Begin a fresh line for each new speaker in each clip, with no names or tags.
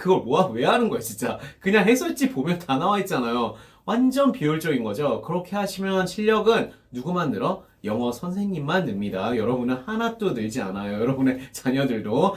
그걸 뭐야 왜 하는 거야 진짜. 그냥 해설지 보면 다 나와 있잖아요. 완전 비효율적인 거죠. 그렇게 하시면 실력은 누구만 늘어? 영어 선생님만 늡니다. 여러분은 하나도 늘지 않아요. 여러분의 자녀들도.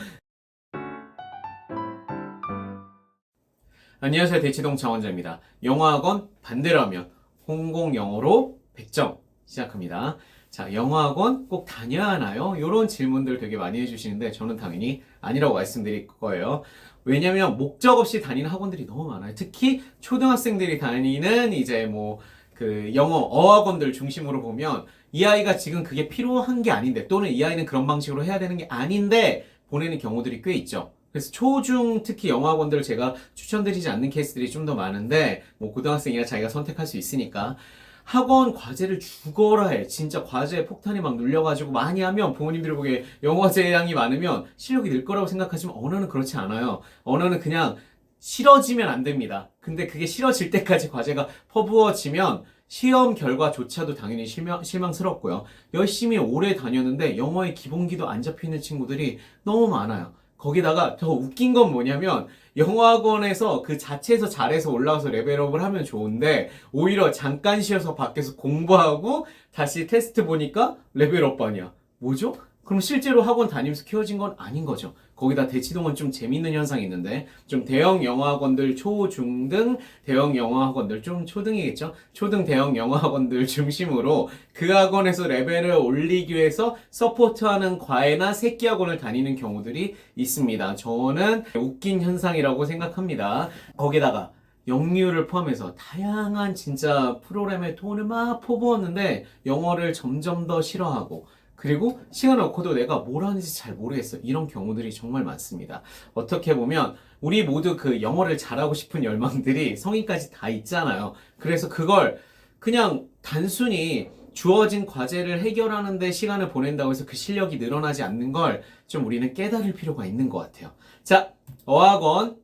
안녕하세요. 대치동 장원자입니다. 영어학원 반대로 하면 홍콩 영어로 100점 시작합니다. 자, 영어학원 꼭 다녀야 하나요? 이런 질문들 되게 많이 해주시는데 저는 당연히 아니라고 말씀드릴 거예요. 왜냐면 목적 없이 다니는 학원들이 너무 많아요. 특히 초등학생들이 다니는 이제 뭐 그 영어 어학원들 중심으로 보면 이 아이가 지금 그게 필요한 게 아닌데 또는 이 아이는 그런 방식으로 해야 되는 게 아닌데 보내는 경우들이 꽤 있죠. 그래서 초중 특히 영어학원들을 제가 추천드리지 않는 케이스들이 좀 더 많은데 뭐 고등학생이라 자기가 선택할 수 있으니까 학원 과제를 죽어라 해. 진짜 과제에 폭탄이 막 눌려가지고 많이 하면 부모님들이 보기에 영어 제 양이 많으면 실력이 늘 거라고 생각하지만 언어는 그렇지 않아요. 언어는 그냥 싫어지면 안 됩니다. 근데 그게 싫어질 때까지 과제가 퍼부어지면 시험 결과조차도 당연히 실망, 실망스럽고요. 열심히 오래 다녔는데 영어의 기본기도 안 잡히는 친구들이 너무 많아요. 거기다가 더 웃긴 건 뭐냐면 영어학원에서 그 자체에서 잘해서 올라와서 레벨업을 하면 좋은데 오히려 잠깐 쉬어서 밖에서 공부하고 다시 테스트 보니까 레벨업 반이야. 뭐죠? 그럼 실제로 학원 다니면서 키워진 건 아닌 거죠. 거기다 대치동은 좀 재밌는 현상이 있는데 좀 대형 영어학원들 초, 중등 대형 영어학원들 좀 초등이겠죠? 초등 대형 영어학원들 중심으로 그 학원에서 레벨을 올리기 위해서 서포트하는 과외나 새끼 학원을 다니는 경우들이 있습니다. 저는 웃긴 현상이라고 생각합니다. 거기다가 영유를 포함해서 다양한 진짜 프로그램의 톤을 막 퍼부었는데 영어를 점점 더 싫어하고 그리고 시간 없고도 내가 뭘 하는지 잘 모르겠어. 이런 경우들이 정말 많습니다. 어떻게 보면 우리 모두 그 영어를 잘하고 싶은 열망들이 성인까지 다 있잖아요. 그래서 그걸 그냥 단순히 주어진 과제를 해결하는데 시간을 보낸다고 해서 그 실력이 늘어나지 않는 걸 좀 우리는 깨달을 필요가 있는 것 같아요. 자, 어학원,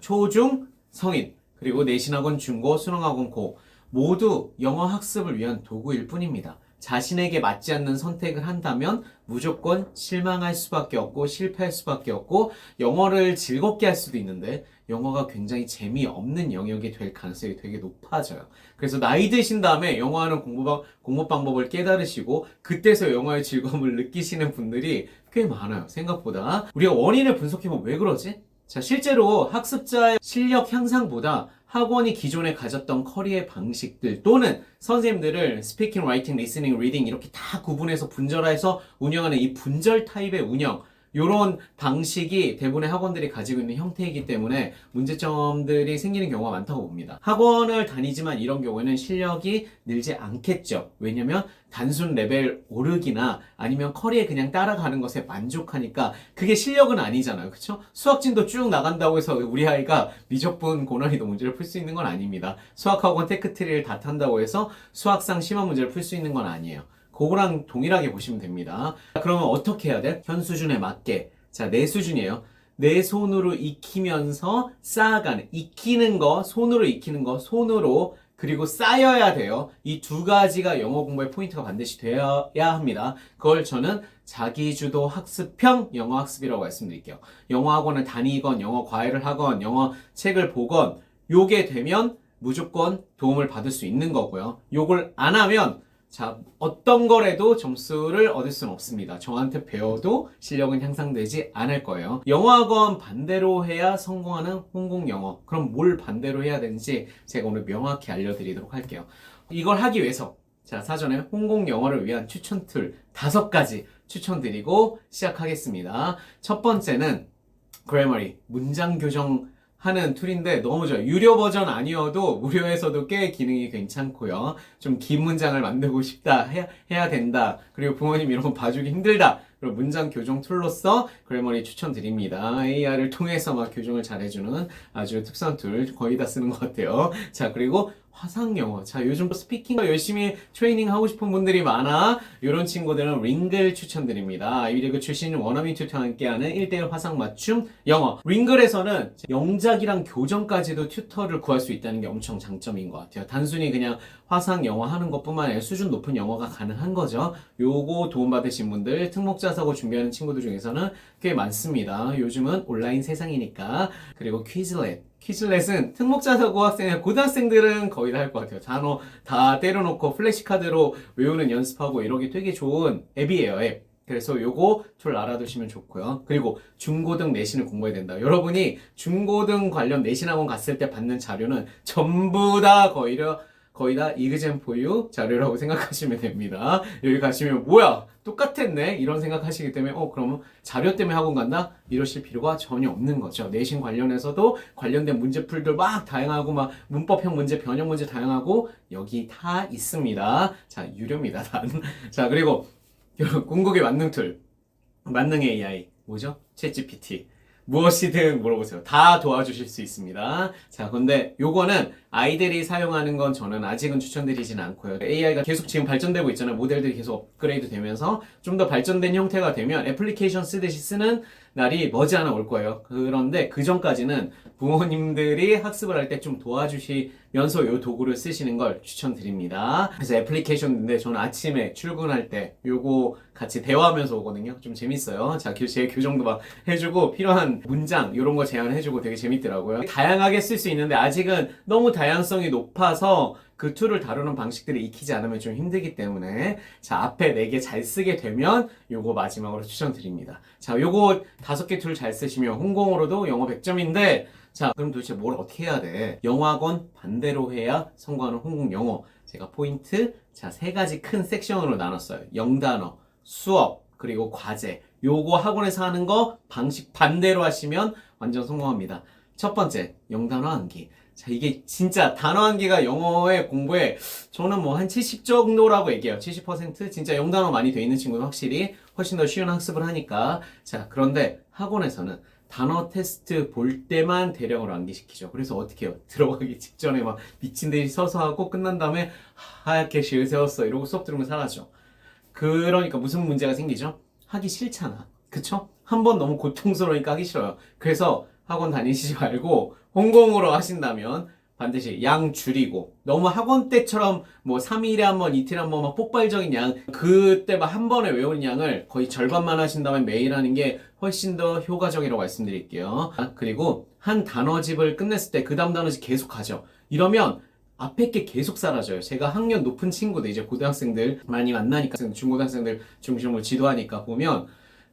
초중, 성인, 그리고 내신학원, 중고, 수능학원, 고 모두 영어 학습을 위한 도구일 뿐입니다. 자신에게 맞지 않는 선택을 한다면 무조건 실망할 수밖에 없고 실패할 수밖에 없고 영어를 즐겁게 할 수도 있는데 영어가 굉장히 재미없는 영역이 될 가능성이 되게 높아져요. 그래서 나이 드신 다음에 영어하는 공부, 방- 공부 방법을 깨달으시고 그때서 영어의 즐거움을 느끼시는 분들이 꽤 많아요. 생각보다. 우리가 원인을 분석해보면 왜 그러지? 자, 실제로 학습자의 실력 향상보다 학원이 기존에 가졌던 커리의 방식들 또는 선생님들을 스피킹, 라이팅, 리스닝, 리딩 이렇게 다 구분해서 분절해서 운영하는 이 분절 타입의 운영 요런 방식이 대부분의 학원들이 가지고 있는 형태이기 때문에 문제점들이 생기는 경우가 많다고 봅니다. 학원을 다니지만 이런 경우에는 실력이 늘지 않겠죠. 왜냐면 단순 레벨 오르기나 아니면 커리에 그냥 따라가는 것에 만족하니까 그게 실력은 아니잖아요. 그쵸? 수학진도 쭉 나간다고 해서 우리 아이가 미적분 고난이도 문제를 풀 수 있는 건 아닙니다. 수학학원 테크트리를 다 탄다고 해서 수학상 심화 문제를 풀 수 있는 건 아니에요. 그거랑 동일하게 보시면 됩니다. 그러면 어떻게 해야 돼? 현 수준에 맞게. 자, 내 수준이에요. 내 손으로 익히면서 쌓아가는, 익히는 거, 손으로 익히는 거, 손으로, 그리고 쌓여야 돼요. 이 두 가지가 영어 공부의 포인트가 반드시 되어야 합니다. 그걸 저는 자기주도 학습형 영어 학습이라고 말씀드릴게요. 영어 학원을 다니건, 영어 과외를 하건, 영어 책을 보건, 요게 되면 무조건 도움을 받을 수 있는 거고요. 요걸 안 하면 자, 어떤 거래도 점수를 얻을 수는 없습니다. 저한테 배워도 실력은 향상되지 않을 거예요. 영어학원 반대로 해야 성공하는 홍콩 영어. 그럼 뭘 반대로 해야 되는지 제가 오늘 명확히 알려드리도록 할게요. 이걸 하기 위해서 자, 사전에 홍콩 영어를 위한 추천 툴 다섯 가지 추천드리고 시작하겠습니다. 첫 번째는 그래머리 문장 교정 하는 툴인데 너무 좋아요. 유료 버전 아니어도 무료에서도 꽤 기능이 괜찮고요. 좀 긴 문장을 만들고 싶다, 해야, 해야 된다. 그리고 부모님 이런 거 봐주기 힘들다. 그리고 문장 교정 툴로서 그래머리 추천드립니다. AR을 통해서 막 교정을 잘해주는 아주 특수한 툴 거의 다 쓰는 것 같아요. 자, 그리고 화상 영어. 자, 요즘 또 스피킹 열심히 트레이닝 하고 싶은 분들이 많아. 이런 친구들은 링글 추천드립니다. 아이비리그 출신 원어민 튜터와 함께하는 1대1 화상 맞춤 영어. 링글에서는 영작이랑 교정까지도 튜터를 구할 수 있다는 게 엄청 장점인 것 같아요. 단순히 그냥 화상 영어 하는 것뿐만 아니라 수준 높은 영어가 가능한 거죠. 요거 도움받으신 분들, 특목자 특목자사고 준비하는 친구들 중에서는 꽤 많습니다. 요즘은 온라인 세상이니까. 그리고 퀴즈렛. 퀴즈렛은 특목자사고 학생, 고등학생들은 거의 다 할 것 같아요. 단어 다 때려놓고 플래시카드로 외우는 연습하고 이러기 되게 좋은 앱이에요, 앱. 그래서 요거 툴 알아두시면 좋고요. 그리고 중고등 내신을 공부해야 된다. 여러분이 중고등 관련 내신 학원 갔을 때 받는 자료는 전부 다 거의 다 거의 다 이그젠 포유 자료라고 생각하시면 됩니다. 여기 가시면 뭐야 똑같았네 이런 생각하시기 때문에 어 그러면 자료 때문에 학원 간다 이러실 필요가 전혀 없는 거죠. 내신 관련해서도 관련된 문제풀들 막 다양하고 막 문법형 문제, 변형 문제 다양하고 여기 다 있습니다. 자 유료입니다. 단. 자 그리고 궁극의 만능 툴 만능 AI 뭐죠? 챗GPT 무엇이든 물어보세요. 다 도와주실 수 있습니다. 자, 근데 요거는 아이들이 사용하는 건 저는 아직은 추천드리진 않고요. AI가 계속 지금 발전되고 있잖아요. 모델들이 계속 업그레이드 되면서 좀 더 발전된 형태가 되면 애플리케이션 쓰듯이 쓰는 날이 머지않아 올 거예요. 그런데 그 전까지는 부모님들이 학습을 할 때 좀 도와주시면서 요 도구를 쓰시는 걸 추천드립니다. 그래서 애플리케이션인데 저는 아침에 출근할 때 요거 같이 대화하면서 오거든요. 좀 재밌어요. 자, 교- 제 교정도 막 해주고 필요한 문장 이런 거 제안해주고 되게 재밌더라고요. 다양하게 쓸 수 있는데 아직은 너무 다 양성이 높아서 그 툴을 다루는 방식들을 익히지 않으면 좀 힘들기 때문에 자 앞에 네개잘 쓰게 되면 요거 마지막으로 추천드립니다. 자 요거 다섯 개툴 잘 쓰시면 홍공으로도 영어 100점인데 자 그럼 도대체 뭘 어떻게 해야 돼? 영어학원 반대로 해야 성공하는 홍공 영어 제가 포인트 자 세 가지 큰 섹션으로 나눴어요. 영단어, 수업 그리고 과제 요거 학원에서 하는 거 방식 반대로 하시면 완전 성공합니다. 첫 번째 영단어 암기 자, 이게 진짜 단어 암기가 영어의 공부에 저는 뭐 한 70 정도라고 얘기해요. 70% 진짜 영단어 많이 돼 있는 친구는 확실히 훨씬 더 쉬운 학습을 하니까. 자, 그런데 학원에서는 단어 테스트 볼 때만 대량으로 암기시키죠. 그래서 어떻게 해요? 들어가기 직전에 막 미친 듯이 서서 하고 끝난 다음에 하얗게 실 세웠어. 이러고 수업 들으면 사라져. 그러니까 무슨 문제가 생기죠? 하기 싫잖아. 그쵸? 한 번 너무 고통스러우니까 하기 싫어요. 그래서 학원 다니시지 말고 홍공으로 하신다면 반드시 양 줄이고 너무 학원 때처럼 뭐 3일에 한 번, 이틀에 한 번 막 폭발적인 양 그때 막 한 번에 외우는 양을 거의 절반만 하신 다음에 매일 하는 게 훨씬 더 효과적이라고 말씀드릴게요. 아, 그리고 한 단어집을 끝냈을 때 그 다음 단어집 계속 하죠. 이러면 앞에 게 계속 사라져요. 제가 학년 높은 친구들, 이제 고등학생들 많이 만나니까, 중고등학생들 중심으로 지도하니까 보면,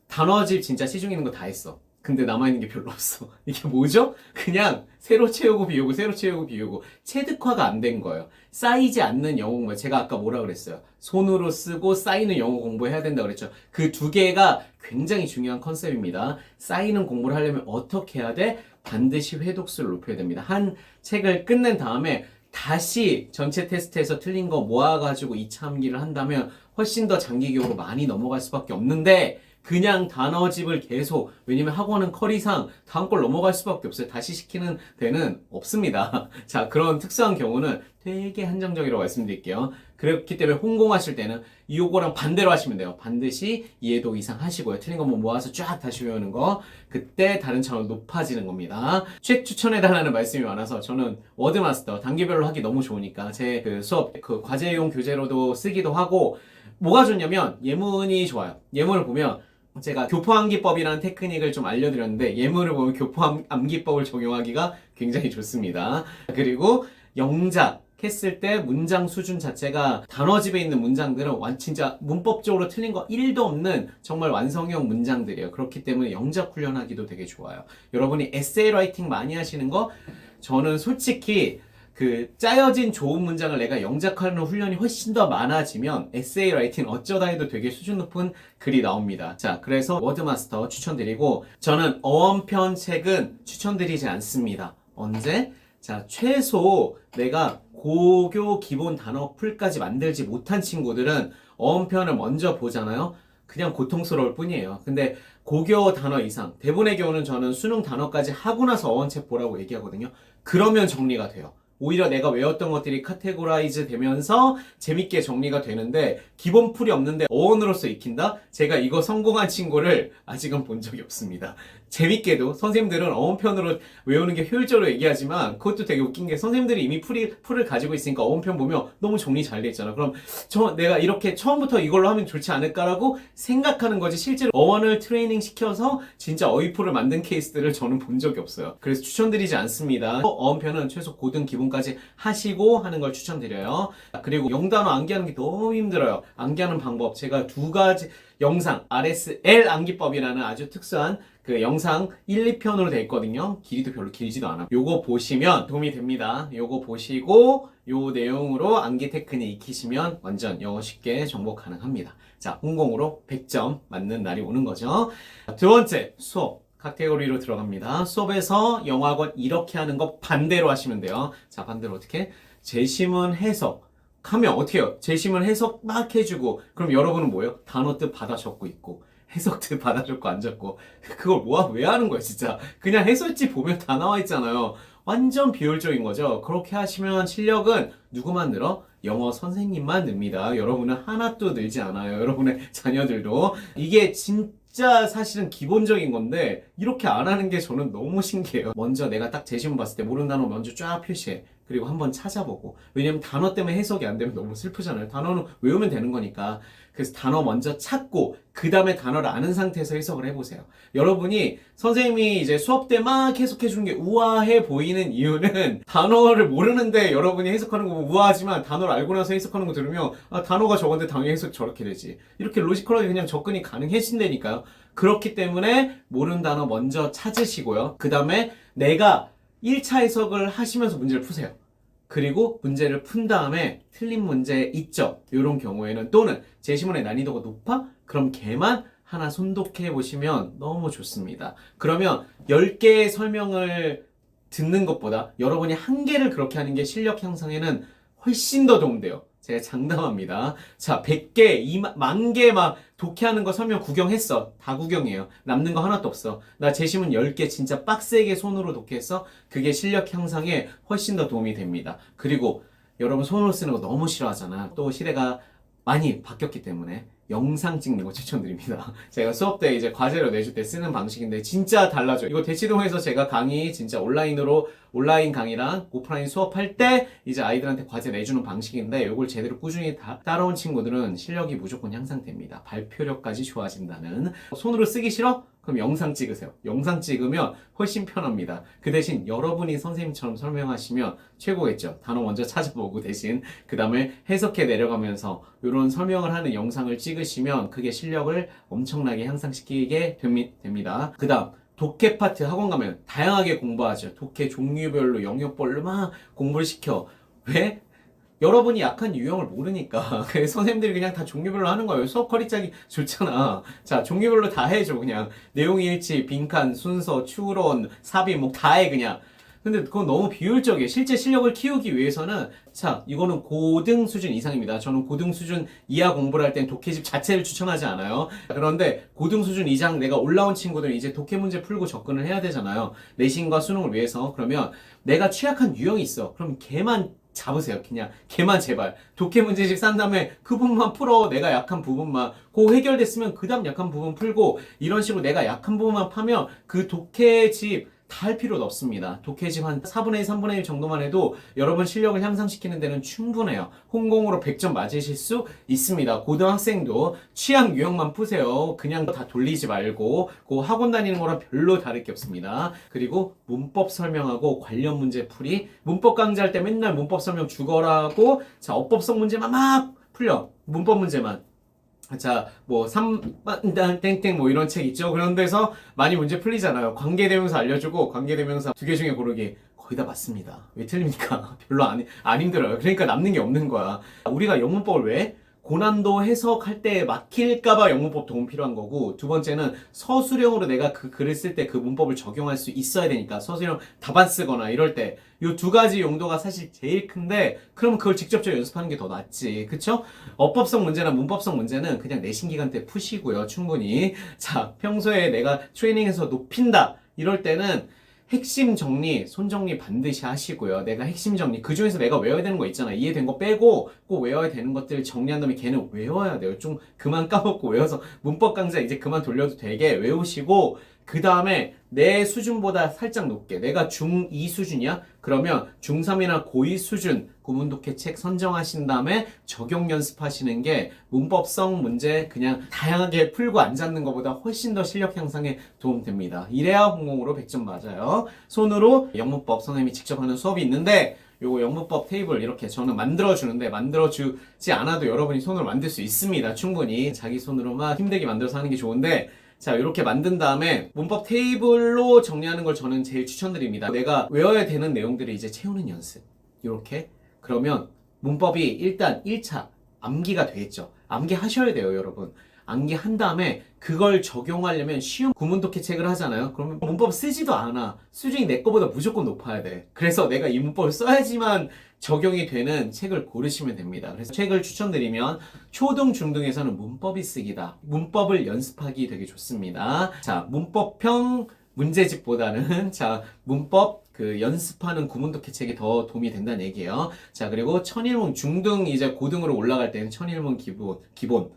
단어집 진짜 시중 있는 거 다 했어. 근데 남아있는 게 별로 없어. 이게 뭐죠? 그냥 새로 채우고 비우고, 새로 채우고 비우고, 체득화가 안 된 거예요. 쌓이지 않는 영어 공부. 제가 아까 뭐라 그랬어요? 손으로 쓰고 쌓이는 영어 공부해야 된다 그랬죠. 그 두 개가 굉장히 중요한 컨셉입니다. 쌓이는 공부를 하려면 어떻게 해야 돼? 반드시 회독수를 높여야 됩니다. 한 책을 끝낸 다음에 다시 전체 테스트에서 틀린 거 모아가지고 2차 암기를 한다면 훨씬 더 장기적으로 많이 넘어갈 수밖에 없는데 그냥 단어집을 계속 왜냐면 학원은 커리상 다음 걸 넘어갈 수밖에 없어요. 다시 시키는 데는 없습니다. 자 그런 특수한 경우는 되게 한정적이라고 말씀드릴게요. 그렇기 때문에 홍공하실 때는 이거랑 반대로 하시면 돼요. 반드시 이해도 이상 하시고요. 틀린 거 뭐 모아서 쫙 다시 외우는 거 그때 다른 차원 높아지는 겁니다. 책 추천해달라는 말씀이 많아서 저는 워드마스터 단계별로 하기 너무 좋으니까 제 그 수업 그 과제용 교재로도 쓰기도 하고 뭐가 좋냐면 예문이 좋아요. 예문을 보면 제가 교포암기법이라는 테크닉을 좀 알려드렸는데 예문을 보면 교포암기법을 적용하기가 굉장히 좋습니다. 그리고 영작 했을 때 문장 수준 자체가 단어집에 있는 문장들은 완 진짜 문법적으로 틀린 거 1도 없는 정말 완성형 문장들이에요. 그렇기 때문에 영작 훈련하기도 되게 좋아요. 여러분이 에세이 라이팅 많이 하시는 거 저는 솔직히 그 짜여진 좋은 문장을 내가 영작하는 훈련이 훨씬 더 많아지면 에세이 라이팅 어쩌다 해도 되게 수준 높은 글이 나옵니다. 자, 그래서 워드마스터 추천드리고 저는 어원편 책은 추천드리지 않습니다. 언제? 자, 최소 내가 고교 기본 단어 풀까지 만들지 못한 친구들은 어원편을 먼저 보잖아요. 그냥 고통스러울 뿐이에요. 근데 고교 단어 이상, 대부분의 경우는 저는 수능 단어까지 하고 나서 어원책 보라고 얘기하거든요. 그러면 정리가 돼요. 오히려 내가 외웠던 것들이 카테고라이즈 되면서 재밌게 정리가 되는데 기본 풀이 없는데 어원으로서 익힌다? 제가 이거 성공한 친구를 아직은 본 적이 없습니다. 재밌게도 선생님들은 어원편으로 외우는 게 효율적으로 얘기하지만 그것도 되게 웃긴 게 선생님들이 이미 풀이, 풀을 가지고 있으니까 어원편 보면 너무 정리 잘 돼 있잖아. 그럼 저 내가 이렇게 처음부터 이걸로 하면 좋지 않을까라고 생각하는 거지 실제로 어원을 트레이닝 시켜서 진짜 어휘풀을 만든 케이스들을 저는 본 적이 없어요. 그래서 추천드리지 않습니다. 어원편은 최소 고등 기본까지 하시고 하는 걸 추천드려요. 그리고 영단어 암기하는 게 너무 힘들어요. 암기하는 방법 제가 두 가지 영상 RSL 암기법이라는 아주 특수한 그 영상 1, 2편으로 돼 있거든요. 길이도 별로 길지도 않아. 요거 보시면 도움이 됩니다. 요거 보시고 요 내용으로 암기 테크닉 익히시면 완전 영어 쉽게 정복 가능합니다. 자, 홍공으로 100점 맞는 날이 오는 거죠. 두 번째, 수업. 카테고리로 들어갑니다. 수업에서 영어학원 이렇게 하는 거 반대로 하시면 돼요. 자, 반대로 어떻게? 재심은 해석. 하면 어떻게 해요? 재심은 해석 막 해주고, 그럼 여러분은 뭐예요? 단어 뜻 받아 적고 있고, 해석 뜻 받아 적고 안 적고, 그걸 뭐, 왜 하는 거야, 진짜? 그냥 해설지 보면 다 나와 있잖아요. 완전 비효율적인 거죠. 그렇게 하시면 실력은 누구만 늘어? 영어 선생님만 늡니다. 여러분은 하나도 늘지 않아요. 여러분의 자녀들도. 이게 진짜 사실은 기본적인 건데, 이렇게 안 하는 게 저는 너무 신기해요. 먼저 내가 딱 제시문 봤을 때 모르는 단어 먼저 쫙 표시해. 그리고 한번 찾아보고. 왜냐면 단어 때문에 해석이 안 되면 너무 슬프잖아요. 단어는 외우면 되는 거니까. 그래서 단어 먼저 찾고, 그 다음에 단어를 아는 상태에서 해석을 해보세요. 여러분이 선생님이 이제 수업 때 막 해석해 주는 게 우아해 보이는 이유는 단어를 모르는데 여러분이 해석하는 거 보면 우아하지만 단어를 알고 나서 해석하는 거 들으면 아, 단어가 저건데 당연히 해석 저렇게 되지. 이렇게 로지컬하게 그냥 접근이 가능해진다니까요. 그렇기 때문에 모르는 단어 먼저 찾으시고요. 그 다음에 내가 1차 해석을 하시면서 문제를 푸세요. 그리고 문제를 푼 다음에 틀린 문제 있죠. 이런 경우에는 또는 제시문의 난이도가 높아? 그럼 걔만 하나 손독해 보시면 너무 좋습니다. 그러면 10개의 설명을 듣는 것보다 여러분이 한 개를 그렇게 하는 게 실력 향상에는 훨씬 더 도움돼요. 제가 장담합니다. 자, 100개, 2만, 만 개 막 독해하는 거 설명 구경했어. 다 구경해요. 남는 거 하나도 없어. 나 제시문 10개 진짜 빡세게 손으로 독해했어. 그게 실력 향상에 훨씬 더 도움이 됩니다. 그리고 여러분 손으로 쓰는 거 너무 싫어하잖아. 또 시대가 많이 바뀌었기 때문에 영상 찍는 거 추천드립니다. 제가 수업 때 이제 과제로 내줄 때 쓰는 방식인데 진짜 달라져요. 이거 대치동에서 제가 강의 진짜 온라인으로 온라인 강의랑 오프라인 수업할 때 이제 아이들한테 과제 내주는 방식인데 이걸 제대로 꾸준히 다 따라온 친구들은 실력이 무조건 향상됩니다. 발표력까지 좋아진다는. 손으로 쓰기 싫어? 그럼 영상 찍으세요. 영상 찍으면 훨씬 편합니다. 그 대신 여러분이 선생님처럼 설명하시면 최고겠죠. 단어 먼저 찾아보고 대신 그 다음에 해석해 내려가면서 이런 설명을 하는 영상을 찍으시면 그게 실력을 엄청나게 향상시키게 됩니- 됩니다. 그 다음 독해 파트 학원 가면 다양하게 공부하죠. 독해 종류별로 영역별로 막 공부를 시켜. 왜? 여러분이 약한 유형을 모르니까 선생님들이 그냥 다 종류별로 하는 거예요. 수업 커리 짜기 좋잖아. 자 종류별로 다 해줘 그냥 내용 일치, 빈칸, 순서, 추론, 삽입 뭐다해 그냥. 근데 그건 너무 비효율적이에요. 실제 실력을 키우기 위해서는 자 이거는 고등 수준 이상입니다. 저는 고등 수준 이하 공부를 할 땐 독해집 자체를 추천하지 않아요. 그런데 고등 수준 이상 내가 올라온 친구들은 이제 독해 문제 풀고 접근을 해야 되잖아요. 내신과 수능을 위해서 그러면 내가 취약한 유형이 있어. 그럼 걔만 잡으세요. 그냥 걔만 제발 독해 문제집 싼 다음에 그 부분만 풀어. 내가 약한 부분만 그 해결됐으면 그 다음 약한 부분 풀고 이런 식으로 내가 약한 부분만 파면 그 독해집 다 할 필요는 없습니다. 독해집 한 4분의 1, 3분의 1 정도만 해도 여러분 실력을 향상시키는 데는 충분해요. 홍공으로 100점 맞으실 수 있습니다. 고등학생도 취향 유형만 푸세요. 그냥 다 돌리지 말고 그 학원 다니는 거랑 별로 다를 게 없습니다. 그리고 문법 설명하고 관련 문제 풀이 문법 강좌할 때 맨날 문법 설명 죽어라고 자 어법성 문제만 막 풀려 문법 문제만 자, 뭐, 3단 땡땡 뭐 이런 책 있죠? 그런 데서 많이 문제 풀리잖아요. 관계대명사 알려주고, 관계대명사 두 개 중에 고르기. 거의 다 맞습니다. 왜 틀립니까? 별로 안, 안 힘들어요. 그러니까 남는 게 없는 거야. 우리가 영문법을 왜? 고난도 해석할 때 막힐까봐 영문법 도움 필요한 거고, 두 번째는 서술형으로 내가 그 글을 쓸 때 그 문법을 적용할 수 있어야 되니까, 서술형 답안 쓰거나 이럴 때, 요 두 가지 용도가 사실 제일 큰데, 그럼 그걸 직접적으로 연습하는 게 더 낫지. 그쵸? 어법성 문제나 문법성 문제는 그냥 내신 기간 때 푸시고요, 충분히. 자, 평소에 내가 트레이닝에서 높인다. 이럴 때는 핵심 정리, 손 정리 반드시 하시고요. 내가 핵심 정리, 그 중에서 내가 외워야 되는 거 있잖아. 이해된 거 빼고 꼭 외워야 되는 것들 정리한 다음에 걔는 외워야 돼요. 좀 그만 까먹고 외워서 문법 강좌 이제 그만 돌려도 되게 외우시고 그 다음에 내 수준보다 살짝 높게 내가 중2 수준이야? 그러면 중3이나 고2 수준 구문독해 책 선정하신 다음에 적용 연습하시는 게 문법성 문제 그냥 다양하게 풀고 안 잡는 것보다 훨씬 더 실력 향상에 도움됩니다. 이래야 홍공으로 100점 맞아요. 손으로 영문법 선생님이 직접 하는 수업이 있는데 요거 영문법 테이블 이렇게 저는 만들어 주는데 만들어 주지 않아도 여러분이 손으로 만들 수 있습니다. 충분히 자기 손으로만 힘들게 만들어서 하는 게 좋은데 자, 이렇게 만든 다음에 문법 테이블로 정리하는 걸 저는 제일 추천드립니다. 내가 외워야 되는 내용들을 이제 채우는 연습. 이렇게. 그러면 문법이 일단 1차 암기가 되겠죠. 암기하셔야 돼요, 여러분. 암기한 다음에 그걸 적용하려면 쉬운 구문독해 책을 하잖아요. 그러면 문법 쓰지도 않아. 수준이 내 거보다 무조건 높아야 돼. 그래서 내가 이 문법을 써야지만 적용이 되는 책을 고르시면 됩니다. 그래서 책을 추천드리면 초등, 중등에서는 문법이 쓰기다. 문법을 연습하기 되게 좋습니다. 자, 문법형 문제집보다는 자, 문법 그 연습하는 구문독해 책이 더 도움이 된다는 얘기예요. 자, 그리고 천일문 중등 이제 고등으로 올라갈 때는 천일문 기본 기본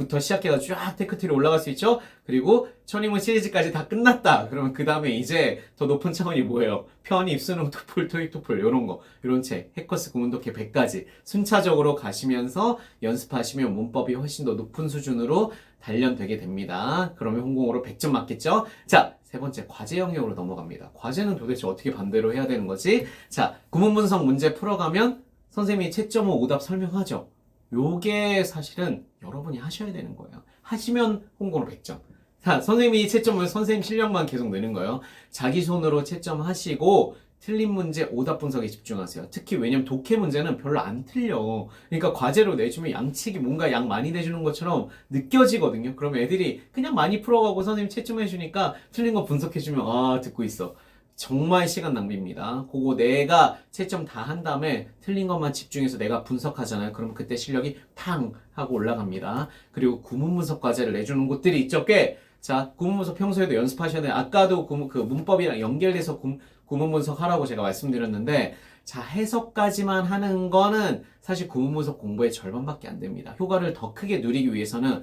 부터 시작해서 쫙 테크트리 올라갈 수 있죠? 그리고 천인문 시리즈까지 다 끝났다. 그러면 그 다음에 이제 더 높은 차원이 뭐예요? 편입, 수능, 토플, 토익, 토플 이런 거, 이런 책, 해커스 구문독해 100까지 순차적으로 가시면서 연습하시면 문법이 훨씬 더 높은 수준으로 단련되게 됩니다. 그러면 홍공으로 100점 맞겠죠? 자, 세 번째 과제 영역으로 넘어갑니다. 과제는 도대체 어떻게 반대로 해야 되는 거지? 자, 구문 분석 문제 풀어가면 선생님이 채점 5 오답 설명하죠. 요게 사실은 여러분이 하셔야 되는 거예요. 하시면 홍보로 100점. 자, 선생님이 채점을 선생님 실력만 계속 내는 거예요. 자기 손으로 채점하시고 틀린 문제 오답 분석에 집중하세요. 특히 왜냐면 독해 문제는 별로 안 틀려. 그러니까 과제로 내주면 양측이 뭔가 양 많이 내주는 것처럼 느껴지거든요. 그럼 애들이 그냥 많이 풀어가고 선생님 채점해 주니까 틀린 거 분석해 주면 아 듣고 있어. 정말 시간 낭비입니다. 그거 내가 채점 다 한 다음에 틀린 것만 집중해서 내가 분석하잖아요. 그럼 그때 실력이 팡 하고 올라갑니다. 그리고 구문 분석 과제를 내주는 곳들이 있죠. 꽤. 자, 구문 분석 평소에도 연습하셔야 돼요. 아까도 구문, 그 문법이랑 연결돼서 구, 구문 분석 하라고 제가 말씀드렸는데, 자, 해석까지만 하는 거는 사실 구문 분석 공부의 절반밖에 안 됩니다. 효과를 더 크게 누리기 위해서는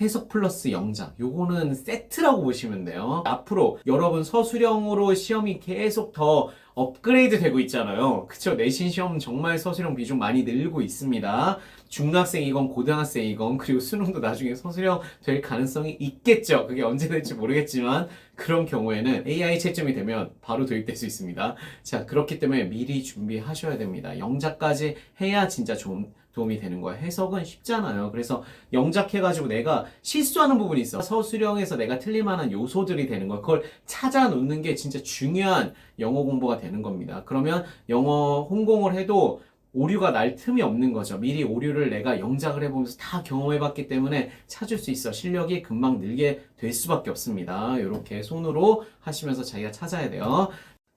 해석 플러스 영작 요거는 세트라고 보시면 돼요. 앞으로 여러분 서술형으로 시험이 계속 더 업그레이드 되고 있잖아요. 그쵸? 내신 시험 정말 서술형 비중 많이 늘고 있습니다. 중학생이건 고등학생이건 그리고 수능도 나중에 서술형 될 가능성이 있겠죠? 그게 언제 될지 모르겠지만 그런 경우에는 AI 채점이 되면 바로 도입될 수 있습니다. 자 그렇기 때문에 미리 준비하셔야 됩니다. 영작까지 해야 진짜 좀 도움이 되는 거예요. 해석은 쉽잖아요. 그래서 영작해가지고 내가 실수하는 부분이 있어. 서술형에서 내가 틀릴 만한 요소들이 되는 거. 그걸 찾아 놓는 게 진짜 중요한 영어 공부가 되는 겁니다. 그러면 영어 홍공을 해도 오류가 날 틈이 없는 거죠. 미리 오류를 내가 영작을 해보면서 다 경험해봤기 때문에 찾을 수 있어. 실력이 금방 늘게 될 수밖에 없습니다. 이렇게 손으로 하시면서 자기가 찾아야 돼요.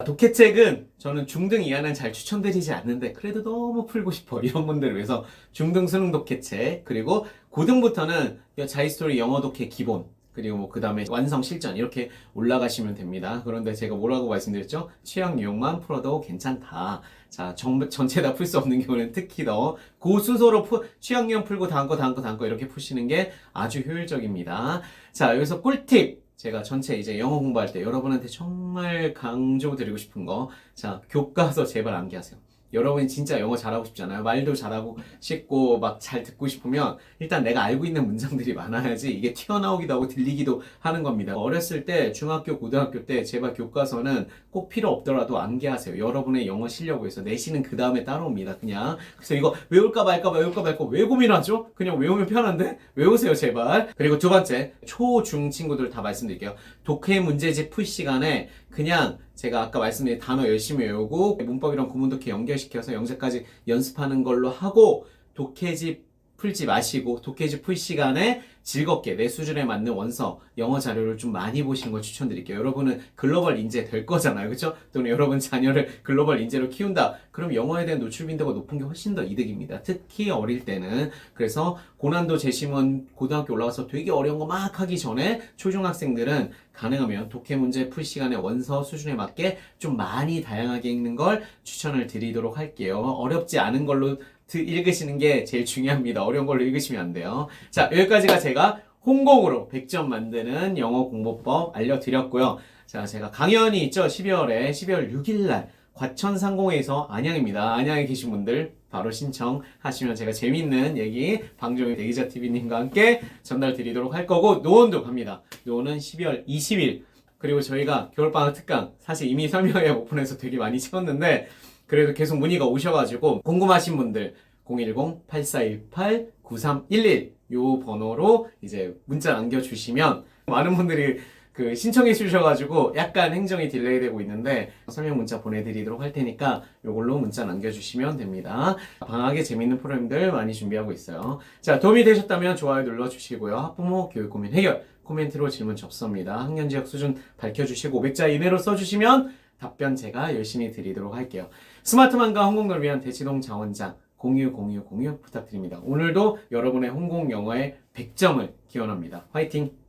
독해책은 저는 중등 이하는 잘 추천드리지 않는데 그래도 너무 풀고 싶어 이런 분들을 위해서 중등 수능 독해책 그리고 고등부터는 자이스토리 영어 독해 기본 그리고 뭐 그 다음에 완성 실전 이렇게 올라가시면 됩니다. 그런데 제가 뭐라고 말씀드렸죠? 취향 유형만 풀어도 괜찮다. 자, 전, 전체 다 풀 수 없는 경우는 특히 더 그 순서로 푸, 취향 유형 풀고 다음 거 다음 거 다음 거 이렇게 푸시는 게 아주 효율적입니다. 자, 여기서 꿀팁 제가 전체 이제 영어 공부할 때 여러분한테 정말 강조드리고 싶은 거. 자, 교과서 제발 암기하세요. 여러분이 진짜 영어 잘하고 싶잖아요. 말도 잘하고 싶고 막 잘 듣고 싶으면 일단 내가 알고 있는 문장들이 많아야지 이게 튀어나오기도 하고 들리기도 하는 겁니다. 어렸을 때 중학교, 고등학교 때 제발 교과서는 꼭 필요 없더라도 암기하세요. 여러분의 영어 실력을 위해서 내신은 그 다음에 따라옵니다. 그냥 그래서 이거 외울까 말까 외울까 말까 왜 고민하죠? 그냥 외우면 편한데 외우세요 제발. 그리고 두 번째 초, 중 친구들 다 말씀드릴게요. 독해 문제집 풀 시간에 그냥 제가 아까 말씀드린 단어 열심히 외우고 문법이랑 구문독해 연결시켜서 영재까지 연습하는 걸로 하고 독해집 풀지 마시고 독해집 풀 시간에 즐겁게 내 수준에 맞는 원서 영어 자료를 좀 많이 보시는 걸 추천드릴게요. 여러분은 글로벌 인재 될 거잖아요. 그렇죠? 또는 여러분 자녀를 글로벌 인재로 키운다. 그럼 영어에 대한 노출 빈도가 높은 게 훨씬 더 이득입니다. 특히 어릴 때는 그래서 고난도 재심은 고등학교 올라가서 되게 어려운 거 막 하기 전에 초중학생들은 가능하면 독해 문제 풀 시간에 원서 수준에 맞게 좀 많이 다양하게 읽는 걸 추천을 드리도록 할게요. 어렵지 않은 걸로 드- 읽으시는 게 제일 중요합니다. 어려운 걸로 읽으시면 안 돼요. 자, 여기까지가 제가 홍콩으로 100점 만드는 영어 공부법 알려드렸고요. 자, 제가 강연이 있죠. 12월에 12월 6일 날 과천 상공에서 안양입니다. 안양에 계신 분들 바로 신청하시면 제가 재밌는 얘기 방종희 대기자 TV님과 함께 전달 드리도록 할 거고 노원도 갑니다. 노원은 12월 20일 그리고 저희가 겨울방학 특강 사실 이미 설명회 오픈해서 되게 많이 채웠는데 그래도 계속 문의가 오셔가지고 궁금하신 분들 010-8418-9311 요 번호로 이제 문자 남겨주시면 많은 분들이 그 신청해 주셔가지고 약간 행정이 딜레이 되고 있는데 설명 문자 보내드리도록 할 테니까 요걸로 문자 남겨주시면 됩니다. 방학에 재밌는 프로그램들 많이 준비하고 있어요. 자 도움이 되셨다면 좋아요 눌러주시고요. 학부모 교육 고민 해결 코멘트로 질문 접수합니다. 학년 지역 수준 밝혀주시고 500자 이내로 써주시면 답변 제가 열심히 드리도록 할게요. 스마트만과 홍콩을 위한 대치동 자원장 공유 공유 공유 부탁드립니다. 오늘도 여러분의 홍콩 영어의 100점을 기원합니다. 화이팅!